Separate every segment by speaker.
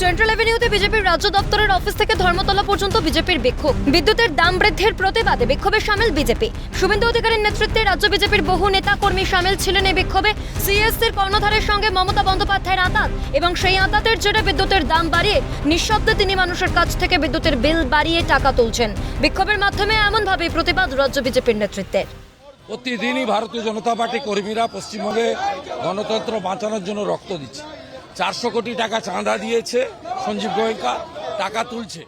Speaker 1: Central অ্যাভিনিউতে বিজেপির রাজ্য দপ্তরের অফিস থেকে ধর্মতলা পর্যন্ত বিজেপির বিক্ষোভ। বিদ্যুতের দাম বৃদ্ধির প্রতিবাদে বিক্ষোভে সামিল বিজেপি। শুভেন্দু অধিকারীর নেতৃত্বে রাজ্য বিজেপির বহু নেতা কর্মী সামিল ছিলেন এই বিক্ষোভে। সিএসসির কর্ণধারের সঙ্গে মমতা বন্দ্যোপাধ্যায়ের আতাত এবং সেই আতাতের জেরে বিদ্যুতের দাম বাড়িয়ে নিঃশব্দে তিনি মানুষের কাছ থেকে বিদ্যুতের বিল বাড়িয়ে টাকা তুলছেন। বিক্ষোভের মাধ্যমে এমনভাবে প্রতিবাদ রাজ্য বিজেপির নেতৃত্বের।
Speaker 2: প্রতিদিনই ভারতীয় জনতা পার্টি কর্মীরা পশ্চিমবঙ্গে গণতন্ত্র বাঁচানোর জন্য রক্ত দিচ্ছে। চারশো কোটি টাকা চাঁদা দিয়েছে সঞ্জীব গোয়েঙ্কা টাকা তুলছে।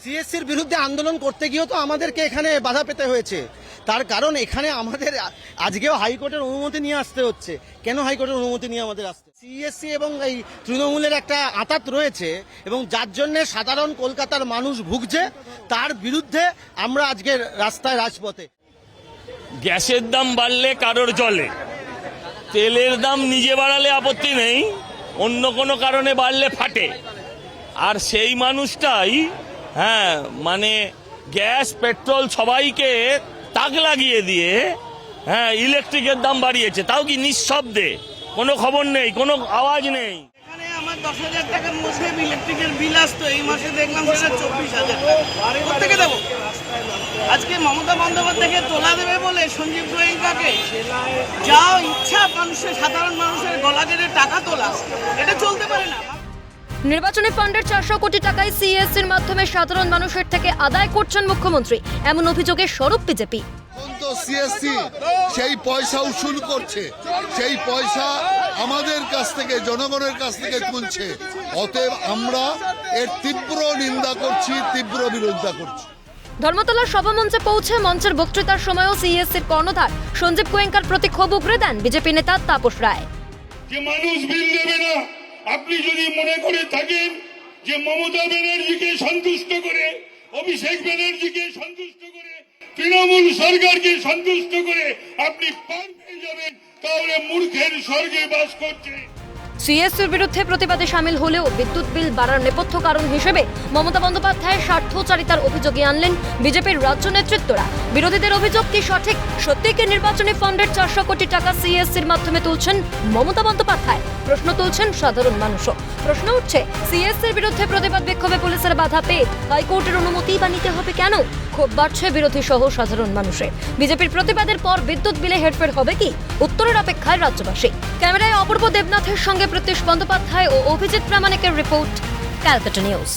Speaker 3: সিএসসির বিরুদ্ধে আন্দোলন করতে গিয়েও তো আমাদেরকে এখানে বাধা পেতে হয়েছে। তার কারণ এখানে আমাদের আজকেও হাইকোর্টের অনুমতি নিয়ে আসতে হচ্ছে। কেন হাইকোর্টের অনুমতি নিয়ে আমাদের আসতে? সিএসসি এবং এই তৃণমূলের একটা আতাত রয়েছে এবং যার জন্য সাধারণ কলকাতার মানুষ ভুগছে তার বিরুদ্ধে আমরা আজকে রাস্তায় রাজপথে।
Speaker 4: গ্যাসের দাম বাড়লে কারোর জলে। তেলের দাম নিজে বাড়ালে আপত্তি নেই। অন্য কোনো কারণে বাড়লে ফাটে। আর সেই মানুষটাই হ্যাঁ মানে গ্যাস, পেট্রোল সবাইকে তাক লাগিয়ে দিয়ে হ্যাঁ ইলেকট্রিকের দাম বাড়িয়েছে। তাও কি নিঃশব্দে? কোনো খবর নেই, কোনো আওয়াজ নেই।
Speaker 5: আমার দশ হাজার টাকার মুসলিম ইলেকট্রিকের বিল আসতো। এই মাসে দেখলাম সেটা চব্বিশ হাজার কোথেকে দেবো? আজকে মমতা বন্দ্যোপাধ্যায়কে তোলা দেবে বলে সঞ্জীব গোয়েঙ্কাকে? যা ইচ্ছা মানুষের সাধারণ মানুষের গলা কেটে টাকা তোলা। এটা চলতে পারে না।
Speaker 1: নির্বাচনী ফান্ডের চারশো কোটি টাকায় সিএসসির মাধ্যমে সাধারণ মানুষের থেকে আদায় করছেন মুখ্যমন্ত্রী। এমন অভিযোগের স্বরূপ বিজেপি।
Speaker 6: সিএসসি সেই পয়সা উসুল করছে। সেই পয়সা আমাদের কাছ থেকে জনগণের কাছ থেকে তুলছে। অতএব আমরা এর তীব্র নিন্দা করছি তীব্র বিরোধিতা করছি।
Speaker 1: ধর্মতলার সভামঞ্চে পৌঁছে মঞ্চের বক্তৃতার সময়ও সিএসসির কর্ণধার সঞ্জীব গোয়েঙ্কার প্রতি ক্ষোভ উগরে দেন বিজেপি নেতা তাপস রায়।
Speaker 7: যে মানুষ বিল দেবে না আপনি যদি মনে করে থাকেন যে মমতা ব্যানার্জিকে সন্তুষ্ট করে অভিষেক ব্যানার্জিকে সন্তুষ্ট করে তৃণমূল সরকারকে সন্তুষ্ট করে আপনি পার পেয়ে যাবেন
Speaker 1: সিএসসির বিরুদ্ধে প্রতিবাদে সামিল হলেও বিদ্যুৎ বিল বাড়ার নেপথ্য কারণ হিসেবে মমতা বন্দ্যোপাধ্যায়ের স্বার্থচারিতার অভিযোগে আনলেন বিজেপির রাজ্য নেতৃত্বরা। বিরোধীদের অভিযোগ কি সঠিক? সত্যি কি নির্বাচনী ফান্ডের চারশো কোটি টাকা সিএসসির মাধ্যমে তুলছেন মমতা বন্দ্যোপাধ্যায়? প্রশ্ন তুলছেন সাধারণ মানুষও। প্রশ্ন উঠছে সিএসের বিরুদ্ধে প্রতিবাদ বিক্ষোভে পুলিশের বাধা পেয়ে হাইকোর্টের অনুমতি বা নিতে হবে কেন? ক্ষোভ বাড়ছে বিরোধী সহ সাধারণ মানুষের বিজেপির প্রতিবাদের পর বিদ্যুৎ বিলে হেরফের হবে কি? উত্তরের অপেক্ষায় রাজ্যবাসী। ক্যামেরায় অপূর্ব দেবনাথের সঙ্গে প্রত্যুষ বন্দ্যোপাধ্যায় ও অভিজিৎ প্রামাণিকের রিপোর্ট, ক্যালকাটা নিউজ।